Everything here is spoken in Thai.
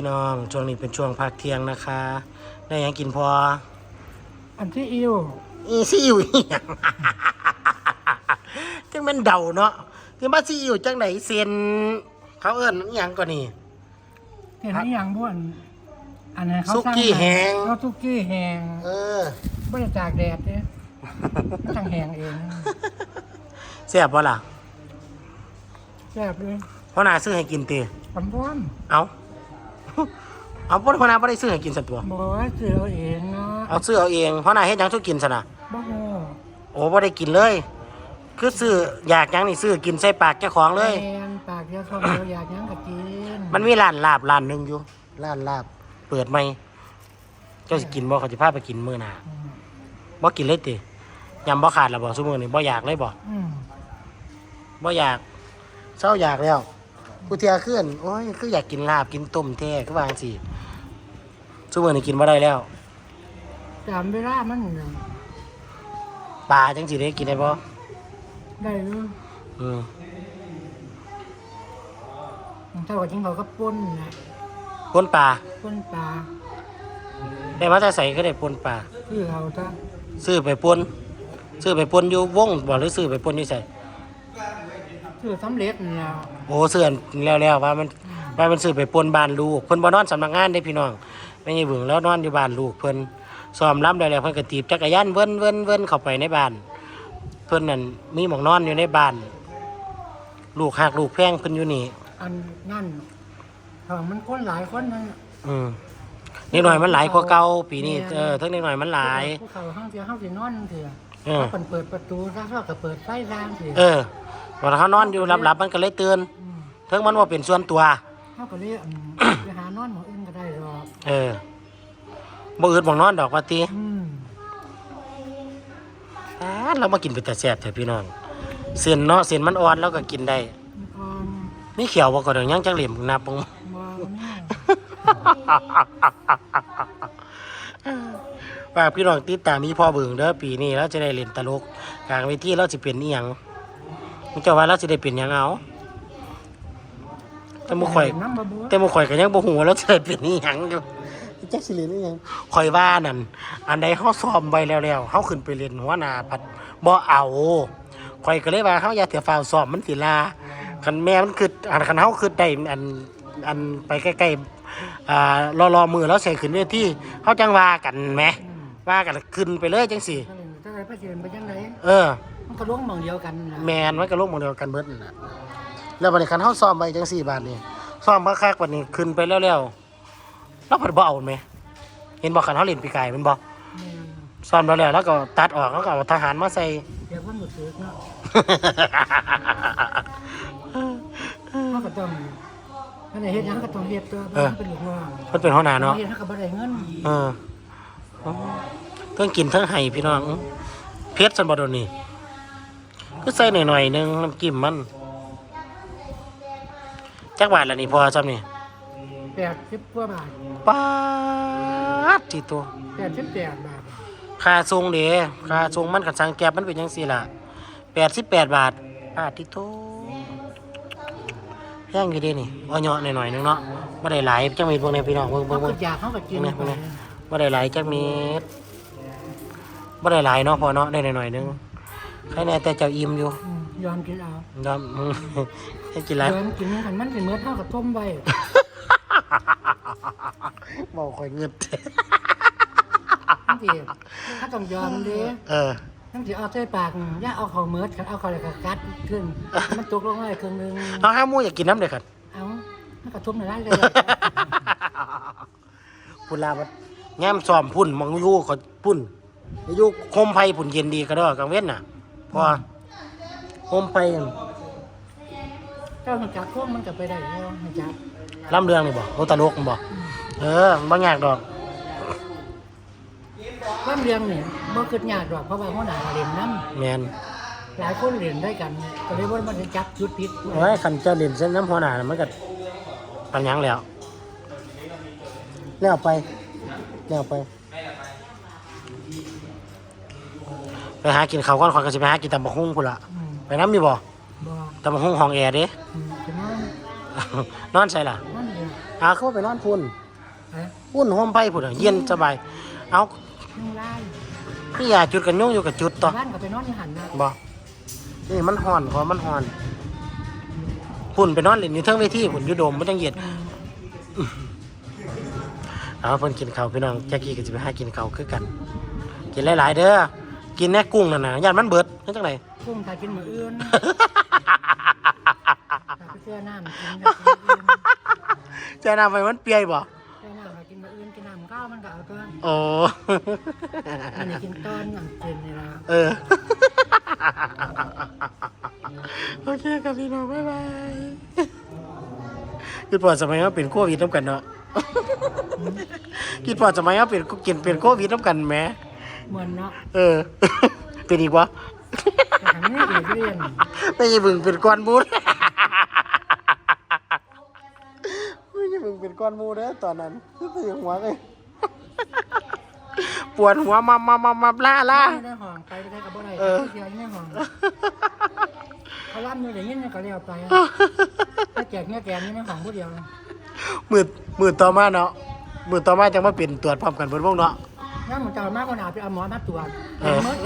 พี่น้องช่วงนี้เป็นช่วงพักเที่ยงนะคะ ได้หยังกินพอ อันที่อิวอีซีอิวอีหยัง จังมันเดาเนาะคือมาซีอิวจังไหนเซนเขาเอิ้นอหยังก่อนนี่ เห็นไหมอย่างบ้วนอันนั้นเขาซุกี้แห้ง เขาซุกี้แห้งเออไม่ได้จากแดดเนี่ยมันทางแห้งเองแซ่บบ่ล่ะแซ่บเลยเพราะนาซื้อให้กินตีผมพร้อมเอา เอาเพราะนาบ่ได้ซื้อให้กินสัตว์ตัวบอกว่าเสือเอาเองเนาะเอาซื้อเอาเองเพราะนาเฮ็ดหยังสู้กินซะนะบ้าโง่โอ้บ่ได้กินเลย คือซื้ออยากหยังนี่ซื้อกินใส่ปากเจ้าของเลย แมนปากเดียวทองเดียวอยากหยังก็กินมันมีร้านลาบร้านหนึงอยู่ร้านลาบ เปิดใหม่เจ้าสิกินบ่เขาจะพาไปกินมื้อหน้าอืมบ่กินเลยติยำบ่ขาดแล้วบ่ซุมื้อนี้บ่อยากเลยบ่อืมบ่อยากเศร้าอยากแล้ว กูเทียขึ้นโอ้ยคืออยากกินลาบกินต้มแท้คือว่าจังซี่ซุมื้อนี้กินบ่ได้แล้วจำเวลามันน่ะปลาจังสิได้กินได้บ่ได้เลยอืมเท่ากับจริงเขาก็ป้นนะปนปลาป้นปลาได้มาแต่ใส่ก็ได้ปนปลาคือเขาจะซื้อไปปนซื้อไปปนอยู่วงบ่หรือซื้อไปปนอยู่ไส คือสำเร็จนะโอ้ซื้ออันแล้วๆว่ามันว่ามันซื้อไปปนบ้านลูกเพิ่นบ่นอนสำนักงานเด้พี่น้องแม่ยายเบิ่งแล้วนอนอยู่บ้านลูกเพิ่นซ้อมรำได้แล้วเพิ่นก็ตีบจักรยานเวินเวินเวินเข้าไปในบ้าน เพิ่นนั่นมีหมองนอนอยู่ในบ้าน ลูกหักลูกแพงเพิ่นอยู่นี่ อันนั่นถ้ามันคนหลายคนนั่นอืมนิดหน่อยมันหลายกว่าเก่าปีนี้เออทั้งนิดหน่อยมันหลายภูเขาห้างเสียห้างเสียนอนเถื่อเออ ถ้าเปิดเปิดประตูถ้าเขาก็เปิดไฟร้างเถื่อเออ วันเขานอนอยู่หลับๆมันก็เลยตื่นมเทิงมันว่าเป็นส่วนตัวเขาก็เลยอืมไปหานอนของอื่นก็ได้หรอกเออบ่อื่นบ่นอนดอกว่าติอืมอ่าเรามากินเป็นแต่แซ่บแท้พี่น้องเส้นเนาะเส้นมันอ่อนแล้วก็กินได้ก่อนนี่เขียวบ่ก็ดอกยังจังเหลี่ยมนับบ่ว่าเนี่ยฝากพี่น้องติดตามมีพ่อเบิ่งเด้อปีนี้เราจะได้เล่นตลกกลางเวทีเราสิเป็นอีหยัง มึงเจ้าว่าเราสิได้เป็นหยังเอาแต่หมู่ข่อย น้ำบะบัวแต่หมู่ข่อยก็ยังบ่ฮู้ว่าเราจะได้เป็นอีหยังอยู่จักสิเล่นอีหยังข่อยว่านั่นอันใดเฮาซ้อมไว้แล้วๆเฮาขึ้นไปเล่นหัวหน้าพัดบ่เอาข่อยก็เลยว่าเฮาอย่าเสียฟ้าวซ้อมมันสิลาคันแม่มันคืออันคันเฮาคือได้อันอันไปใกล้ๆอ่ารอๆมือแล้วใส่ขึ้นเวทีเฮาจังว่ากันแหมอืมว่ากันขึ้นไปเลยจังสิถ้าอะไรพระเจ้าไปยังไงเออ มันก็ล่วงหมองเดียวกันนะแมนไว้กับลูกหมองเดียวกันเบิดนั่นแหละแล้วบัดนี้คันเฮาซ้อมไปจังสี่บาทนี่ซ้อมคักๆบัดนี้ขึ้นไปแล้วๆแล้วเพิ่นบ่เอาแม่เห็นบ่คันเฮาเล่นปีกายแมันบ่แม่นซ้อมแล้วแล้วแล้วก็ตัดออกแล้วก็เอาทหารมาใส่ เดี๋ยวคนหมดซื้อเนาะเขาก็ต้องอันไหนเฮ็ดหยังก็ต้องเฮ็ดตัวเพราะมันเป็นลูกน้องเพิ่นเป็นหัวหน้าเนาะ เฮ็ดให้เขาบ่ได้เงินเอออ๋อเพิ่งกินเทั้งไห้พี่น้องอื้อเพชรซั่นบ่โดนนี่ ก็ใส่หน่อยๆนึงน้ำจิ้มมันจักบาทละนี่พอซ้ำนี่แปดสิบกว่าบาทป๊าดที่ตัวแปดสิบแปดบาทค่าทรงเด้ค่าทรงมันกับสังแก็บมันเป็นยังสี่ล่ะแปดสิบแปดบาทบาทที่โตแพงอยู่เด้นี่เอาเนาะหน่อยๆนึงเนาะบ่ได้หลายจังมีพวกนี้พี่น้องเบิ่งเขาเบิ่งก็เบิ่งอยากเขาก็กินเนี่ยไปเนี่ยบ่ได้หลายจักเม็ดบ่ได้หลายเนาะพอเนาะได้หน่อยๆนึง ใครแน่แต่เจ้าอิ่มอยู่อืมยอมกินเอายอมอืมให้กินหลายยอมกินกันมันสิเมื่อเท่ากับต้มไว้บ่ค่อยเงิดทั้งทีถ้าต้องยอมเด้เออ ทั้งทีเอาใส่ปากอย่าเอาเขาเมิดคันเอาเขาอะไรก็กัดขึ้น มันตกลงมาครึ่งหนึงเอาห้าหมูอยากกินน้ำเด้อครับเอามันก็ทุ่มในร้านเลยพุ่นลาบัดแง้มซ้อมพุ่นมองอยู่ก็พุ่นอยู่โคมไฟพุ่นเย็นดีก็ดอกกลางเว้นน่ะเพอโคมไฟเจ้าหันจักพวกมันก็ไปได้แล้วหันจักลำเรืองนี่บ่โอตลกนี่บ่เออบ่ยากดอกความเรียงนี่บ่คิดยากดอกเพราะว่าหัวหน้าเล่นน้แม่นำหลายคนเล่นได้กันก็เลยว่ามันจะจับจุดผิดโอ้ยคันเจ้าเล่นเส้นน้ำหัวหน้าน่ะมันก็ปัญญังแล้วแล้วไปแล้วไป ไปหากินข้าวก่อนขอยก็สิไปหากินตำบักหุ่งพุ่นล่ะอืมไปน้ำอยู่บ่บ่ตำบักหุ่งห้องแอร์เด้ อืมจะนอนนอนใส่ล่ะนั่นเองหาเข้าไปนอนพุ่นฮะพุ่นห้อมไปพุ่นอะเย็นสบาย เอานุ่งไล่พี่ยาจุดกันยุ่งอยู่กับจุดต่อบ้านก็ไปนอนที่หันนะบ่นี่มันห่อนเพราะมันห่อนพุ่นไปนอนเล่นอยู่เทิงเวทีพุ่นอยู่โดมมันจังเย็นอืมเอาเพิ่นกินข้าวพี่น้องแจ็คกี้ก็สิไปหากินข้าวคือกัน กินหลายๆเด้อ กินแน่กุ้งนั่นน่ะย่านมันเบิดจังจังไดกุ้งถ้ากินมื้ออื่นถ้าไปเสื้อน้ำกินถ้ากินมื้ออื่นใจน้ำไปมันเปียบ่เสื้อน้ำถ้ากินมื้ออื่นกินน้ำข้าวมันก็เอาเกินโอ้มันนี่กินต้นน้ำเย็นนี่ล่ะเออ โอเคครับพี่น้องบ๊ายบายคิดพอสมัยว่าเป็นโควิดน้ำกันเนาะคิดพอสมัยว่าเป็นกินเป็นโควิดน้ำกันแหมเห มือนเนาะเออ เป็นอีกวะแต่ทำนี่เอกเรียนไม่ใช่บึงเป็นก้อนมูดไม่ใช่บึงเป็นก้อนมูดเด้อตอนนั้นคือตื่นหัวเลยปวดหัวมามามามาล่าล่าไม่ได้ห้องไปได้กับบ่ได้เออเสียในห้องเขาล่ำอยู่ได้ยินก็เรียกไปถ้าแจกเงี้ยแกนนี่ในห้องผู้เดียวมือมือต่อมาเนาะมือต่อมาจังมาเป็นตรวจพร้อมกันเบนวงเนาะ น้ำมันจะมากกว่าหนาไปเอาหมอมาตรวจเออหมด